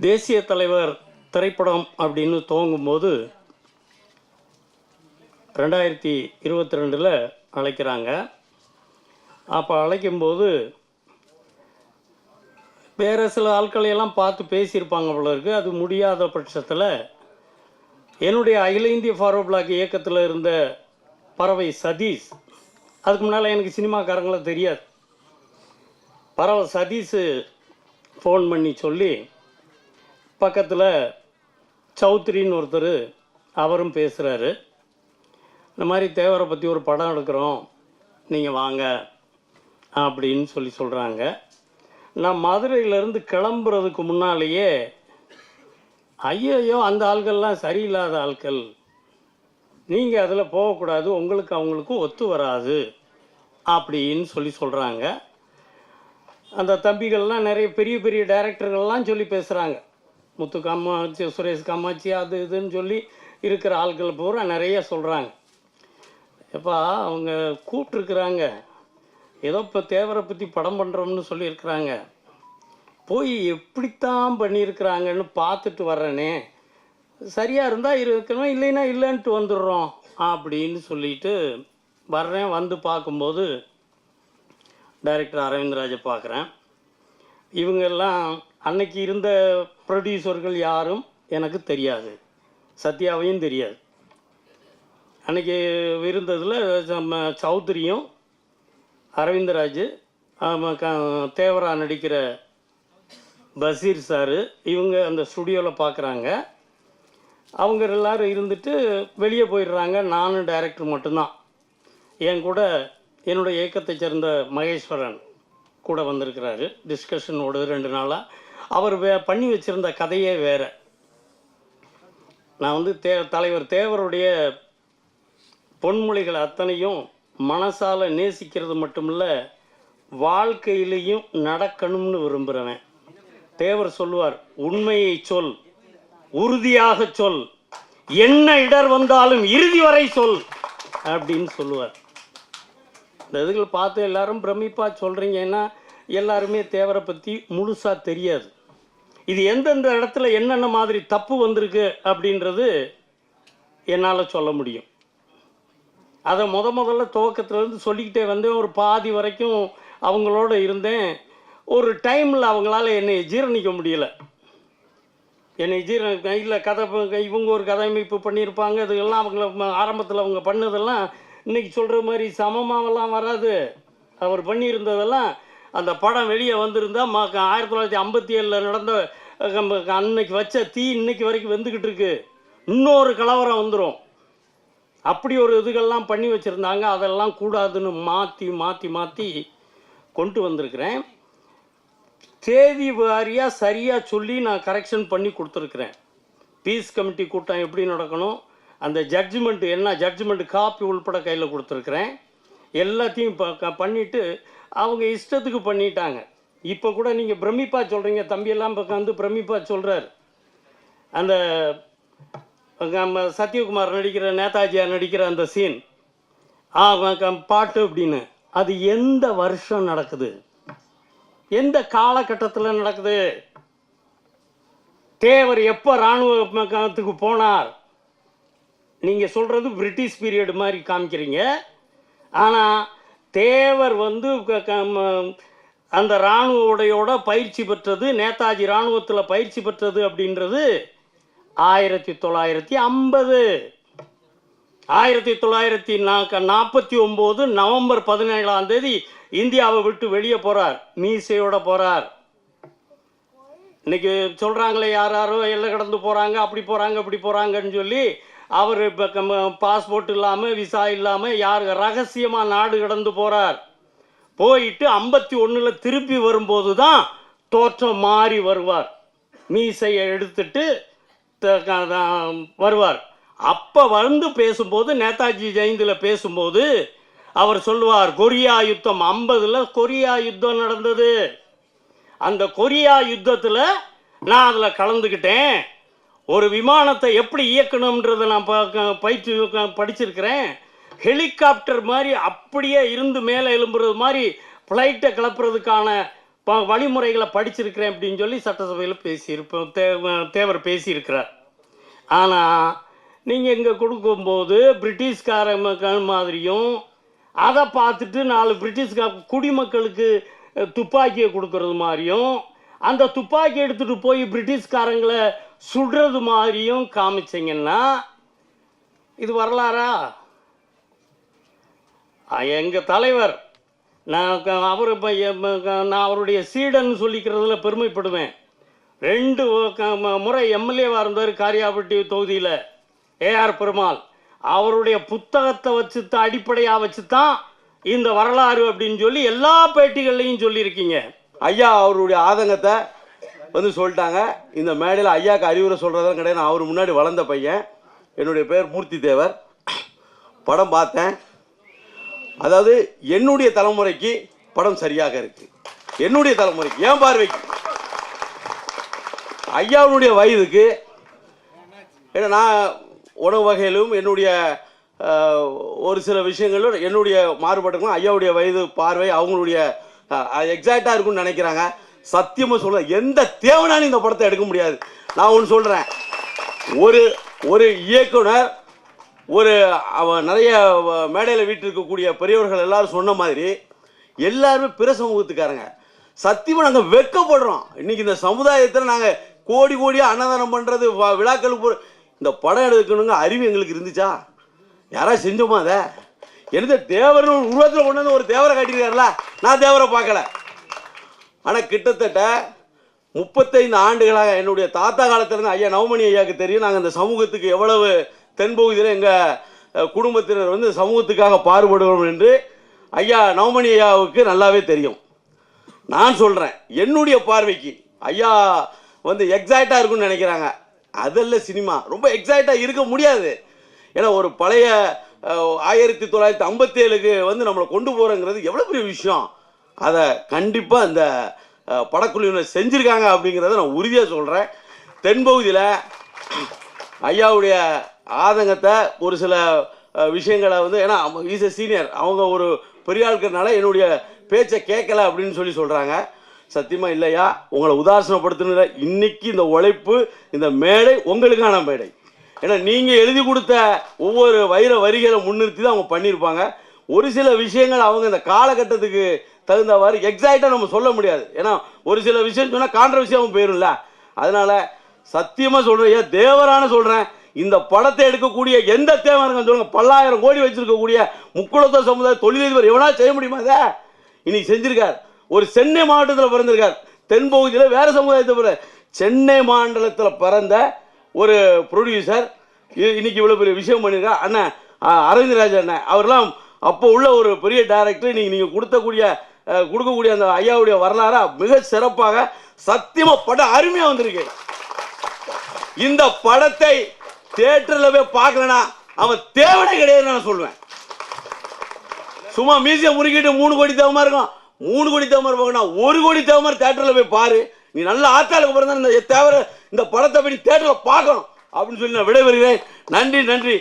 தேசிய தலைவர் திரைப்படம் அப்படின்னு துவங்கும்போது ரெண்டாயிரத்தி இருபத்தி ரெண்டில் அழைக்கிறாங்க. அப்போ அழைக்கும்போது வேறு சில ஆட்களையெல்லாம் பார்த்து பேசியிருப்பாங்க போல இருக்கு. அது முடியாத பட்சத்தில் என்னுடைய அகில இந்திய ஃபார்வர்ட் பிளாக் இயக்கத்தில் இருந்த பறவை சதீஷ் அதுக்கு முன்னால் எனக்கு சினிமாக்காரங்களும் தெரியாது. பறவை சதீஷ் ஃபோன் பண்ணி சொல்லி பக்கத்தில் சௌத்ரின்னு ஒருத்தர் அவரும் பேசுகிறாரு இந்த மாதிரி தேவரை பற்றி ஒரு படம் எடுக்கிறோம். நீங்கள் வாங்க அப்படின்னு சொல்லி சொல்கிறாங்க நான் மதுரையிலேருந்து கிளம்புறதுக்கு முன்னாலேயே ஐயையோ அந்த ஆள்கள்லாம் சரியில்லாத ஆட்கள் நீங்கள் அதில் போகக்கூடாது உங்களுக்கு அவங்களுக்கும் ஒத்து வராது அப்படின்னு சொல்லி சொல்கிறாங்க அந்த தம்பிகள்லாம் நிறைய பெரிய பெரிய டைரக்டர்கள்லாம் சொல்லி பேசுகிறாங்க முத்து காமாட்சி சுரேஷ் காமாட்சி அது இதுன்னு சொல்லி இருக்கிற ஆள்களை பூரா நிறைய சொல்கிறாங்க எப்பா அவங்க கூப்பிட்ருக்குறாங்க ஏதோ இப்போ தேவரை பற்றி படம் பண்ணுறோம்னு சொல்லியிருக்கிறாங்க. போய் எப்படித்தான் பண்ணியிருக்கிறாங்கன்னு பார்த்துட்டு வர்றேனே. சரியாக இருந்தால் இருக்கணும் இல்லைன்னா இல்லைன்ட்டு வந்துடுறோம் அப்படின்னு சொல்லிட்டு வர்றேன் வந்து பார்க்கும்போது டைரக்டர் அரவிந்தராஜை பார்க்குறேன். இவங்கெல்லாம் அன்னைக்கு இருந்த ப்ரொடியூசர்கள் யாரும் எனக்கு தெரியாது. சத்யாவையும் தெரியாது. அன்னைக்கு இருந்ததில் நம்ம சௌத்ரியும் அரவிந்தராஜ் க- தேவரா நடிக்கிற பசீர் சாரு இவங்க அந்த ஸ்டுடியோவில் பார்க்குறாங்க அவங்க எல்லாரும் இருந்துட்டு வெளியே போயிடுறாங்க. நானும் டைரக்டர் மட்டும்தான். என் கூட என்னுடைய இயக்கத்தை சேர்ந்த மகேஸ்வரன் கூட வந்திருக்கிறாரு. டிஸ்கஷன் ஓடுது ரெண்டு நாளாக அவர் வே பண்ணி வச்சுருந்த கதையே வேறு. நான் வந்து தே தலைவர் தேவருடைய பொன்மொழிகள் அத்தனையும் மனசால் நேசிக்கிறது மட்டுமில்ல வாழ்க்கையிலையும் நடக்கணும்னு விரும்புகிறவன் தேவர் சொல்லுவார் உண்மையை சொல் உறுதியாக சொல் என்ன இடர் வந்தாலும் இறுதி வரை சொல் அப்படின்னு சொல்லுவார். இந்த இதுகளை பார்த்து எல்லாரும் பிரமிப்பாக சொல்கிறீங்கன்னா எல்லாருமே தேவரை பற்றி முழுசாக தெரியாது. இது எந்தெந்த இடத்துல என்னென்ன மாதிரி தப்பு வந்திருக்கு அப்படின்றது என்னால் சொல்ல முடியும். அதை முத முதல்ல துவக்கத்துலேருந்து சொல்லிக்கிட்டே வந்தேன். ஒரு பாதி வரைக்கும் அவங்களோட இருந்தேன். ஒரு டைமில் அவங்களால என்னை ஜீரணிக்க முடியல. என்னை ஜீரண இல்லை கதை இவங்க ஒரு கதையமைப்பு பண்ணியிருப்பாங்க. இதுக்கெல்லாம் அவங்கள ஆரம்பத்தில் அவங்க பண்ணதெல்லாம் இன்னைக்கு சொல்கிற மாதிரி சமமாவெல்லாம் வராது. அவர் பண்ணியிருந்ததெல்லாம் அந்த படம் வெளியே வந்திருந்தா மா ஆயிரத்தி தொள்ளாயிரத்தி ஐம்பத்தி ஏழில் நடந்த நம்ம அன்னைக்கு வச்ச தீ இன்னைக்கு வரைக்கும் வெந்துக்கிட்டு இருக்கு. இன்னொரு கலவரம் வந்துடும் அப்படி ஒரு இதுகள்லாம் பண்ணி வச்சுருந்தாங்க. அதெல்லாம் கூடாதுன்னு மாற்றி மாற்றி மாற்றி கொண்டு வந்திருக்கிறேன். தேதி வாரியாக சரியாக சொல்லி நான் கரெக்ஷன் பண்ணி கொடுத்துருக்குறேன். பீஸ் கமிட்டி கூட்டம் எப்படி நடக்கணும் அந்த ஜட்ஜ்மெண்ட்டு என்ன ஜட்ஜ்மெண்ட் காப்பி உள்பட கையில் கொடுத்துருக்குறேன். எல்லாத்தையும் ப க- அவங்க இஷ்டத்துக்கு பண்ணிட்டாங்க. இப்போ கூட நீங்கள் பிரமிப்பா சொல்கிறீங்க தம்பியெல்லாம் பக்கம் வந்து பிரமிப்பா சொல்கிறார் அந்த நம்ம சத்யகுமார் நடிக்கிற நேதாஜியார் நடிக்கிற அந்த சீன் ஆ பாட்டு அப்படின்னு. அது எந்த வருஷம் நடக்குது? எந்த காலகட்டத்தில் நடக்குது? தேவர் எப்போ இராணுவத்துக்கு போனார்? நீங்கள் சொல்கிறது பிரிட்டிஷ் பீரியட் மாதிரி காமிக்கிறீங்க. ஆனால் தேவர் வந்து க- க- அந்த இராணுவ உடையோட பயிற்சி பெற்றது நேதாஜி இராணுவத்தில் பயிற்சி பெற்றது அப்படின்றது ஆயிரத்தி தொள்ளாயிரத்தி ஐம்பது. ஆயிரத்தி தொள்ளாயிரத்தி நாற்பத்தி ஒம்பது நவம்பர் பதினேழாம் தேதி இந்தியாவை விட்டு வெளியே போகிறார் மீசையோட போகிறார் இன்னைக்கு சொல்கிறாங்களே யார் யாரோ எல்லை கடந்து போகிறாங்க அப்படி போகிறாங்க இப்படி போகிறாங்கன்னு சொல்லி அவர் இப்போ பாஸ்போர்ட் இல்லாமல் விசா இல்லாமல் யார் ரகசியமாக நாடு கடந்து போகிறார் போயிட்டு ஐம்பத்தி ஒன்றில் திருப்பி வரும்போது தான் தோற்றம் மாறி வருவார். மீசையை எடுத்துட்டு த- வருவார். அப்போ வந்து பேசும்போது நேதாஜி ஜெயந்தியில் பேசும்போது அவர் சொல்லுவார் கொரியா யுத்தம் ஐம்பதில் கொரியா யுத்தம் நடந்தது. அந்த கொரியா யுத்தத்தில் நான் அதில் கலந்துக்கிட்டேன். ஒரு விமானத்தை எப்படி இயக்கணுன்றதை நான் ப- க- பயிற்சி படிச்சிருக்கிறேன். ஹெலிகாப்டர் மாதிரி அப்படியே இருந்து மேலே எழும்புறது மாதிரி ஃப்ளைட்டை கிளப்புறதுக்கான ப வழிமுறைகளை படிச்சிருக்கிறேன் அப்படின்னு சொல்லி சட்டசபையில் பேசியிருப்போம் தே தேவர் பேசியிருக்கிறார். ஆனால் நீங்கள் இங்கே கொடுக்கும்போது பிரிட்டிஷ்காரங்க மாதிரியும் அதை பார்த்துட்டு நாலு பிரிட்டிஷ்கா குடிமக்களுக்கு துப்பாக்கியை கொடுக்கறது மாதிரியும் அந்த துப்பாக்கி எடுத்துகிட்டு போய் பிரிட்டிஷ்காரங்களை சுடுறது மாதிரியும் காமிச்சிங்கன்னா இது வரலாறா? எங்கள் தலைவர் நான் அவர் இப்போ நான் அவருடைய சீடன் சொல்லிக்கிறதுல பெருமைப்படுவேன். ரெண்டு க- ம- முறை எம்எல்ஏவாக இருந்தார் காரியாபட்டி தொகுதியில் ஏஆர் பெருமாள். அவருடைய புத்தகத்தை வச்சு தான் அடிப்படையாக வச்சு தான் இந்த வரலாறு அப்படின்னு சொல்லி எல்லா பேட்டிகள்லையும் சொல்லியிருக்கீங்க. ஐயா அவருடைய ஆதங்கத்தை வந்து சொல்லிட்டாங்க. இந்த மேடையில் ஐயாக்கு அறிவுரை சொல்கிறதெல்லாம் கிடையாது. நான் அவர் முன்னாடி வளர்ந்த பையன். என்னுடைய பேர் மூர்த்தி தேவர் படம் பார்த்தேன். அதாவது என்னுடைய தலைமுறைக்கு படம் சரியாக இருக்குது என்னுடைய தலைமுறைக்கு ஏன் பார்வைக்கு. ஐயாவுடைய வயதுக்கு ஏன்னா நான் உணவு வகையிலும் என்னுடைய ஒரு சில விஷயங்களும் என்னுடைய மாறுபட்டுக்கும் ஐயாவுடைய வயது பார்வை அவங்களுடைய எக்ஸாக்டாக இருக்கும்னு நினைக்கிறாங்க. சத்தியமாக சொல்கிறேன் எந்த தேவனாலும் இந்த படத்தை எடுக்க முடியாது. நான் ஒன்று சொல்கிறேன் ஒரு ஒரு இயக்குனர் ஒரு அவன் நிறைய மேடையில் வீட்டில் இருக்கக்கூடிய பெரியவர்கள் எல்லாரும் சொன்ன மாதிரி எல்லாருமே பிற சமூகத்துக்காரங்க சத்தியமாக நாங்கள் வெட்கப்படுறோம். இன்றைக்கி இந்த சமுதாயத்தில் நாங்கள் கோடி கோடியாக அன்னதானம் பண்ணுறது விழாக்களுக்கு போ இந்த படம் எடுக்கணுங்க அறிவு எங்களுக்கு இருந்துச்சா? யாராவது செஞ்சோமா அதை? எனது தேவர்னு உருவத்தில் கொண்டு வந்து ஒரு தேவரை காட்டியிருக்காருல நான் தேவரை பார்க்கல. ஆனால் கிட்டத்தட்ட முப்பத்தைந்து ஆண்டுகளாக என்னுடைய தாத்தா காலத்திலேருந்து ஐயா நவமணி ஐயாவுக்கு தெரியும். நாங்கள் இந்த சமூகத்துக்கு எவ்வளவு தென்பகுதியில் எங்கள் குடும்பத்தினர் வந்து சமூகத்துக்காக பாடுபடுவோம் என்று ஐயா நவமணி ஐயாவுக்கு நல்லாவே தெரியும். நான் சொல்கிறேன் என்னுடைய பார்வைக்கு ஐயா வந்து எக்ஸைட்டாக இருக்கும்னு நினைக்கிறாங்க. அதில் சினிமா ரொம்ப எக்ஸைட்டாக இருக்க முடியாது. ஏன்னா ஒரு பழைய ஆயிரத்தி தொள்ளாயிரத்தி ஐம்பத்தி ஏழுக்கு வந்து நம்மளை கொண்டு போகிறோங்கிறது எவ்வளோ பெரிய விஷயம். அதை கண்டிப்பாக இந்த படக்குழுவினர் செஞ்சுருக்காங்க அப்படிங்கிறத நான் உறுதியாக சொல்கிறேன் தென்பகுதியில் ஐயாவுடைய ஆதங்கத்தை ஒரு சில விஷயங்களை வந்து ஏன்னா அவங்க எ சீனியர் அவங்க ஒரு பெரிய ஆட்கறனால என்னுடைய பேச்சை கேட்கல அப்படின்னு சொல்லி சொல்கிறாங்க சத்தியமாக இல்லையா? உங்களை உதாசனப்படுத்தின இன்றைக்கி இந்த உழைப்பு இந்த மேடை உங்களுக்கான மேடை. ஏன்னா நீங்கள் எழுதி கொடுத்த ஒவ்வொரு வைர வரிகளை முன்னிறுத்தி தான் அவங்க பண்ணியிருப்பாங்க. ஒரு சில விஷயங்கள் அவங்க இந்த காலகட்டத்துக்கு தகுந்தவாறு எக்ஸாக்டாக நம்ம சொல்ல முடியாது. ஏன்னா ஒரு சில விஷயம் சொன்னால் கான்ட்ரவர்சியாகவும் போயிடும்ல அதனால் சத்தியமாக சொல்கிறேன் ஏன் தேவரான சொல்கிறேன் இந்த படத்தை எடுக்கக்கூடிய எந்த தேவனுங்க சொல்லுங்கள் பல்லாயிரம் கோடி வச்சிருக்கக்கூடிய முக்குளத்தோ சமுதாய தொழிலதிபர் எவனா செய்ய முடியுமா அதை இன்னைக்கு செஞ்சிருக்கார். ஒரு சென்னை மாவட்டத்தில் பிறந்திருக்கார். தென்பகுதியில் வேறு சமுதாயத்தை பிற சென்னை மாநிலத்தில் பிறந்த ஒரு ப்ரொடியூசர் இன்னைக்கு இவ்வளோ பெரிய விஷயம் பண்ணியிருக்கார் அண்ணன் ஆ, அரவிந்த் அண்ணன். அவர்லாம் அப்போ உள்ள ஒரு பெரிய டேரக்டர் இன்னைக்கு நீங்கள் கொடுத்தக்கூடிய கொடுக்கக்கூடிய அந்த ஐயாவுடைய வரலாறா மிக சிறப்பாக சத்தியமாக படம் அருமையாக வந்திருக்கு. இந்த படத்தை தியேட்டரில் போய் பார்க்கலனா அவன் தேவனே கிடையாதுன்னு நான் சொல்லுவேன் சும்மா மியூசியம் முறுக்கிட்டு மூணு கோடி தேவமா இருக்கும். மூணு கோடி தேவமா இருப்பாங்கன்னா ஒரு கோடி தேவமா தேட்டரில் போய் பாரு. நீ நல்ல ஆத்தாளுக்கு அப்புறம் தான் இந்த தேவர இந்த படத்தை போய் தேட்டரில் பார்க்கணும். அப்படின்னு சொல்லி நான் விடைபெறுகிறேன். நன்றி நன்றி.